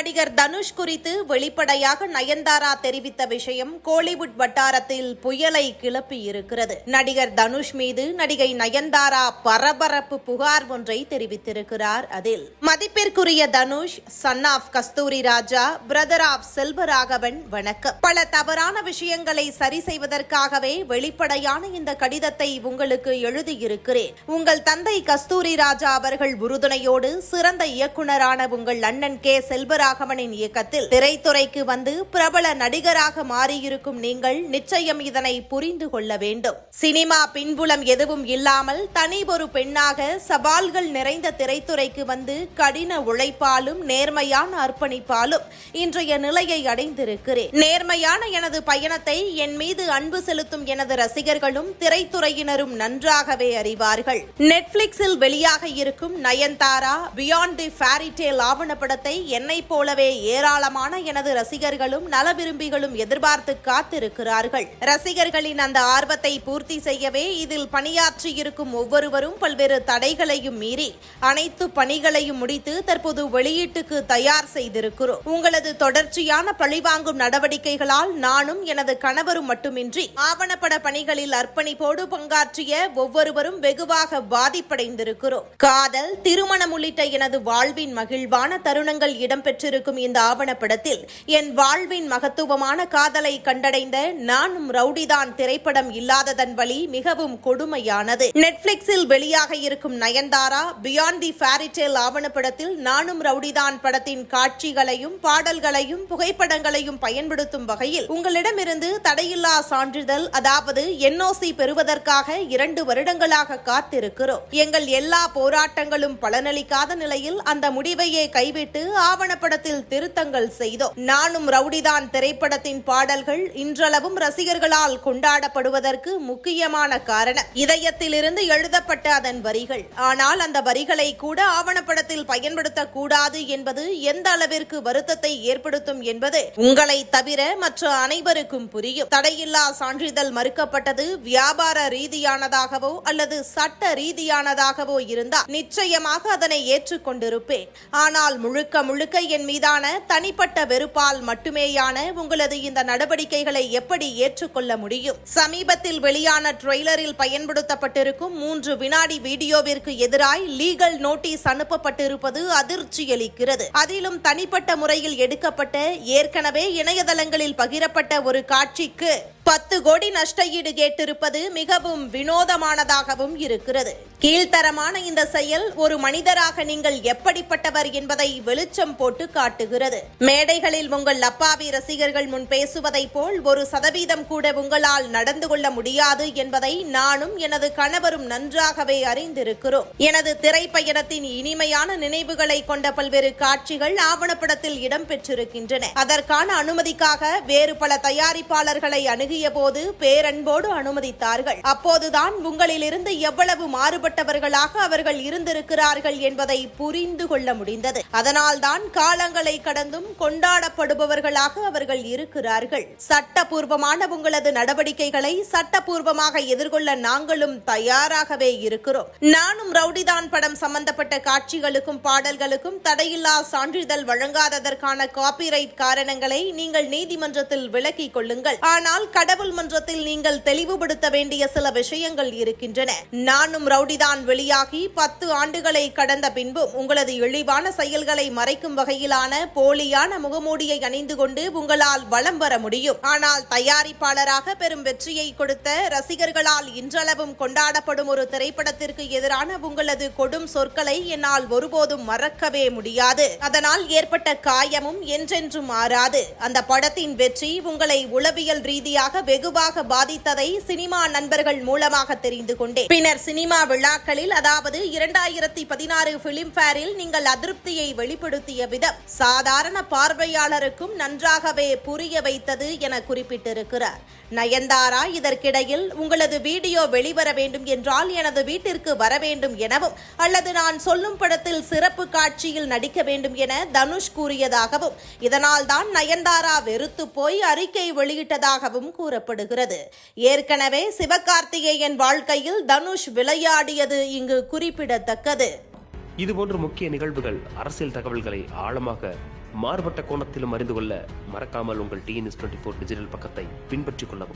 நடிகர் தனுஷ் குறித்து வெளிப்படையாக நயன்தாரா தெரிவித்த விஷயம் கோலிவுட் வட்டாரத்தில் புயலை கிளப்பி இருக்கிறது நடிகர் தனுஷ் மீது நடிகை நயன்தாரா பரபரப்பு புகார் ஒன்றை தெரிவித்திருக்கிறார் அதில். மதிப்பிற்குரிய Dhanush son of Kasthuri Raja brother of Selvaraghavan வணக்கம். பல தவறான விஷயங்களை சரி செய்வதற்காகவே வெளிப்படையான இந்த கடிதத்தை உங்களுக்கு எழுதியிருக்கிறேன். உங்கள் தந்தை கஸ்தூரி ராஜா அவர்கள் உறுதுணையோடு சிறந்த இயக்குனரான உங்கள் அண்ணன் கே. செல்வராகவனின் இயக்கத்தில் திரைத்துறைக்கு வந்து பிரபல நடிகராக மாறியிருக்கும் நீங்கள் நிச்சயம் இதனை புரிந்து கொள்ள வேண்டும். சினிமா பின்புலம் எதுவும் இல்லாமல் தனி ஒரு பெண்ணாக சவால்கள் நிறைந்த திரைத்துறைக்கு வந்து கடின உழைப்பாலும் நேர்மையான அர்ப்பணிப்பாலும் இன்றைய நிலையை அடைந்திருக்கிறேன். நேர்மையான எனது பய பயணத்தை என் மீது அன்பு செலுத்தும் எனது ரசிகர்களும் திரைத்துறையினரும் நன்றாகவே அறிவார்கள். நெட்ஃபிளிக்ஸில் வெளியாக இருக்கும் Nayanthara beyond the fairy tale ஆவணப்படத்தை என்னைப் போலவே ஏராளமான எனது ரசிகர்களும் நல விரும்பிகளும் எதிர்பார்த்து காத்திருக்கிறார்கள். ரசிகர்களின் அந்த ஆர்வத்தை பூர்த்தி செய்யவே இதில் பணியாற்றியிருக்கும் ஒவ்வொருவரும் பல்வேறு தடைகளையும் மீறி அனைத்து பணிகளையும் முடித்து தற்போது வெளியீட்டுக்கு தயார் செய்திருக்கிறோம். உங்களது தொடர்ச்சியான பழிவாங்கும் நடவடிக்கைகளால் நானும் எனது கணவரும் மட்டுமின்றி ஆவணப்பட பணிகளில் அர்ப்பணிப்போடு பங்காற்றிய ஒவ்வொருவரும் வெகுவாக பாதிப்படைந்திருக்கிறோம். காதல் திருமணம் உள்ளிட்ட எனது வாழ்வின் மகிழ்வான தருணங்கள் இடம்பெற்றிருக்கும் இந்த ஆவணப்படத்தில் என் வாழ்வின் மகத்துவமான காதலை கண்டடைந்த நானும் ரவுடிதான் திரைப்படம் இல்லாததன் வழி மிகவும் கொடுமையானது. நெட்ஃபிளிக்ஸில் வெளியாக இருக்கும் நயன்தாரா பியாண்ட் தி ஃபேரிடேல் ஆவணப்படத்தில் நானும் ரவுடிதான் படத்தின் காட்சிகளையும் பாடல்களையும் புகைப்படங்களையும் பயன்படுத்தும் வகையில் உங்களிடம் உங்களிடமிருந்து தடையில்லா சான்றிதழ் அதாவது என்ஓசி பெறுவதற்காக இரண்டு வருடங்களாக காத்திருக்கிறோம். எங்கள் எல்லா போராட்டங்களும் பலனளிக்காத நிலையில் அந்த முடிவையே கைவிட்டு ஆவணப்படத்தில் திருத்தங்கள் செய்தோம். நானும் ரவுடிதான் திரைப்படத்தின் பாடல்கள் இன்றளவும் ரசிகர்களால் கொண்டாடப்படுவதற்கு முக்கியமான காரணம். இதயத்திலிருந்து எழுதப்பட்ட அதன் வரிகள். ஆனால் அந்த வரிகளை கூட ஆவணப்படத்தில் பயன்படுத்தக்கூடாது என்பது எந்த அளவிற்கு வருத்தத்தை ஏற்படுத்தும் என்பது உங்களை தவிர மற்ற அனைவரும் அனைவருக்கும் புரியும். தடையில்லா சான்றிதழ் மறுக்கப்பட்டது வியாபார ரீதியானதாகவோ அல்லது சட்ட ரீதியானதாகவோ இருந்தால் நிச்சயமாக அதனை ஏற்றுக்கொண்டிருப்பேன். ஆனால் முழுக்க முழுக்க என் மீதான தனிப்பட்ட வெறுப்பால் மட்டுமேயான உங்களது இந்த நடவடிக்கைகளை எப்படி ஏற்றுக்கொள்ள முடியும்? சமீபத்தில் வெளியான ட்ரெய்லரில் பயன்படுத்தப்பட்டிருக்கும் மூன்று வினாடி வீடியோவிற்கு எதிராய் லீகல் நோட்டீஸ் அனுப்பப்பட்டிருப்பது அதிர்ச்சியளிக்கிறது. அதிலும் தனிப்பட்ட முறையில் எடுக்கப்பட்ட ஏற்கனவே இணையதளங்களில் பகிரப்பட்ட ஒரு காட்சிக்கு பத்து கோடி நஷ்டஈடு கேட்டிருப்பது மிகவும் வினோதமானதாகவும் இருக்கிறது. கீழ்த்தரமான இந்த செயல் ஒரு மனிதராக நீங்கள் எப்படிப்பட்டவர் என்பதை வெளிச்சம் போட்டு காட்டுகிறது. மேடைகளில் உங்கள் அப்பாவி ரசிகர்கள் முன் பேசுவதை போல் ஒரு சதவீதம் கூட உங்களால் நடந்து கொள்ள முடியாது என்பதை நானும் எனது கணவரும் நன்றாகவே அறிந்திருக்கிறோம். எனது திரைப்பயணத்தின் இனிமையான நினைவுகளை கொண்ட பல்வேறு காட்சிகள் ஆவணப்படத்தில் இடம்பெற்றிருக்கின்றன. அதற்கான அனுமதிக்காக வேறு பல தயாரிப்பாளர்களை அணுகிய போது பேரன்போடு அனுமதித்தார்கள். அப்போதுதான் உங்களிலிருந்து எவ்வளவு மாறுபட்டவர்களாக அவர்கள் இருந்திருக்கிறார்கள் என்பதை புரிந்து கொள்ள முடிந்தது. அதனால்தான் காலங்களை கடந்தும் கொண்டாடப்படுபவர்களாக அவர்கள் இருக்கிறார்கள். சட்டபூர்வமான உங்களது நடவடிக்கைகளை சட்டபூர்வமாக எதிர்கொள்ள நாங்களும் தயாராகவே இருக்கிறோம். நானும் ரவுடிதான் படம் சம்பந்தப்பட்ட காட்சிகளுக்கும் பாடல்களுக்கும் தடையில்லா சான்றிதழ் வழங்காததற்கான காப்பிரைட் காரணங்களை நீங்கள் நீதிமன்றத்தில் பேசிக் கொள்ளுங்கள் ஆனால் கடவுள் மன்றத்தில் நீங்கள் தெளிவுபடுத்த வேண்டிய சில விஷயங்கள் இருக்கின்றன. நானும் ரவுடிதான் வெளியாகி பத்து ஆண்டுகளை கடந்த பின்பும் உங்களது இழிவான செயல்களை மறைக்கும் வகையிலான போலியான முகமூடியை அணிந்து கொண்டு உங்களால் வலம் வர முடியும். ஆனால் தயாரிப்பாளராக பெரும் வெற்றியை கொடுத்த ரசிகர்களால் இன்றளவும் கொண்டாடப்படும் ஒரு திரைப்படத்திற்கு எதிரான உங்களது கொடும் சொற்களை என்னால் ஒருபோதும் மறக்கவே முடியாது. அதனால் ஏற்பட்ட காயமும் என்றென்றும் மாறாது. அந்த படத்தின் வெற்றி உங்களை உளவியல் ரீதியாக வெகுவாக பாதித்ததை சினிமா நண்பர்கள் மூலமாக தெரிந்து கொண்டேன். பின்னர் சினிமா விழாக்களில் அதாவது இரண்டாயிரத்தி பதினாறு பிலிம் ஃபேரில் நீங்கள் அதிருப்தியை வெளிப்படுத்திய விதம் சாதாரண பார்வையாளருக்கும் நன்றாகவே புரிய வைத்தது என குறிப்பிட்டிருக்கிறார். நயன்தாரா இதற்கிடையில் உங்களது வீடியோ வெளிவர வேண்டும் என்றால் எனது வீட்டிற்கு வர வேண்டும் எனவும் அல்லது நான் சொல்லும் படத்தில் சிறப்பு காட்சியில் நடிக்க வேண்டும் என தனுஷ் கூறியதாகவும் இதனால் தான் நயன்தாரா வெறுத்து போய் அறிக்கை வெளியிட்டதாகவும் கூறப்படுகிறது. ஏற்கனவே சிவகார்த்திகேயன் வாழ்க்கையில் தனுஷ் விளையாடியது இங்கு குறிப்பிடத்தக்கது. இதுபோன்ற முக்கிய நிகழ்வுகள் அரசியல் தகவல்களை ஆழமாக மாறுபட்ட கோணத்திலும் அறிந்து கொள்ள மறக்காமல் உங்கள் டிஎன்எஸ் டுவெண்ட்டி ஃபோர் டிஜிட்டல் பக்கத்தை பின்பற்றிக் கொள்ளவும்.